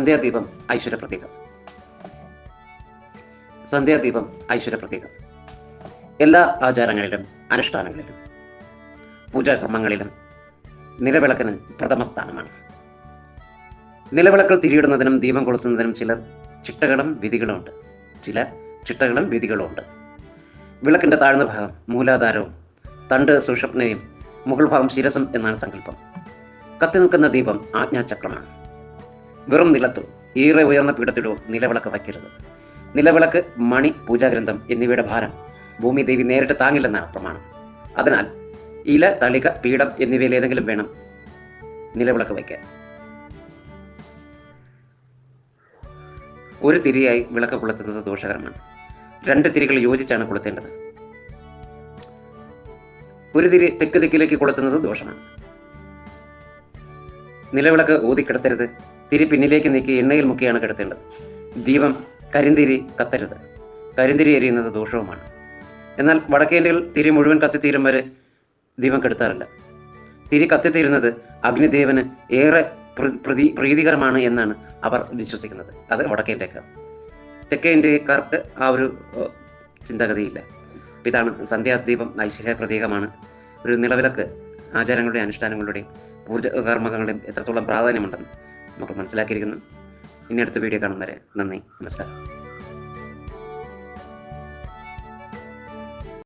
സന്ധ്യാദീപം ഐശ്വര്യ പ്രതീകം. സന്ധ്യാദീപം ഐശ്വര്യ പ്രതീകം. എല്ലാ ആചാരങ്ങളിലും അനുഷ്ഠാനങ്ങളിലും പൂജാകർമ്മങ്ങളിലും നിലവിളക്കിന് പ്രഥമ സ്ഥാനമാണ്. നിലവിളക്കൾ തിരിയിടുന്നതിനും ദീപം കൊളുത്തുന്നതിനും ചില ചിട്ടകളും വിധികളും ഉണ്ട്. ചില ചിട്ടകളും വിധികളും ഉണ്ട്. വിളക്കിന്റെ താഴ്ന്ന ഭാഗം മൂലാധാരവും തണ്ട് സുഷപ്നയും മുകൾ ഭാഗം ശിരസും എന്നാണ് സങ്കല്പം. കത്തി നിൽക്കുന്ന ദീപം ആജ്ഞാചക്രമാണ്. വെറും നിലത്തോ ഏറെ ഉയർന്ന പീഠത്തിലോ നിലവിളക്ക് വയ്ക്കരുത്. നിലവിളക്ക് മണി പൂജാഗ്രന്ഥം എന്നിവയുടെ ഭാരം ഭൂമിദേവി നേരിട്ട് താങ്ങില്ലെന്നാണ് പ്രമാണം. അതിനാൽ ഇല തളിക പീഠം എന്നിവയിൽ ഏതെങ്കിലും വേണം നിലവിളക്ക് വയ്ക്കാൻ. ഒരു തിരിയായി വിളക്ക് കൊളുത്തുന്നത് ദോഷകരമാണ്. രണ്ട് തിരികൾ യോജിച്ചാണ് കൊളുത്തേണ്ടത്. ഒരു തിരി തെക്ക് ദിക്കിലേക്ക് കൊളുത്തുന്നത് ദോഷമാണ്. നിലവിളക്ക് ഊതിക്കിടത്തരുത് തിരി പിന്നിലേക്ക് നീക്കി എണ്ണയിൽ മുക്കിയാണ് കിടത്തേണ്ടത്. ദീപം കരിന്തിരി കത്തരുത്. കരിന്തിരി എരിയുന്നത് ദോഷവുമാണ്. എന്നാൽ വടക്കേന്ത്യയിൽ തിരി മുഴുവൻ കത്തിത്തീരും വരെ ദീപം കെടുത്താറില്ല. തിരി കത്തിത്തീരുന്നത് അഗ്നിദേവന് ഏറെ പ്രീതി പ്രതി പ്രീതികരമാണ് എന്നാണ് അവർ വിശ്വസിക്കുന്നത്. അത് വടക്കേ തെക്കേ ഇന്ത്യക്കാർക്ക് ആ ഒരു ചിന്താഗതിയില്ല. ഇതാണ് സന്ധ്യാദീപം ഐശ്വര്യ പ്രതീകമാണ്. ഒരു നിലവിലക്ക് ആചാരങ്ങളുടെയും അനുഷ്ഠാനങ്ങളുടെയും പൂജ കർമ്മങ്ങളുടെയും എത്രത്തോളം പ്രാധാന്യമുണ്ടെന്ന് നമുക്ക് മനസ്സിലാക്കിയിരിക്കുന്നു. ഇനി അടുത്ത വീഡിയോ കാണും വരെ. നന്ദി. നമസ്കാരം.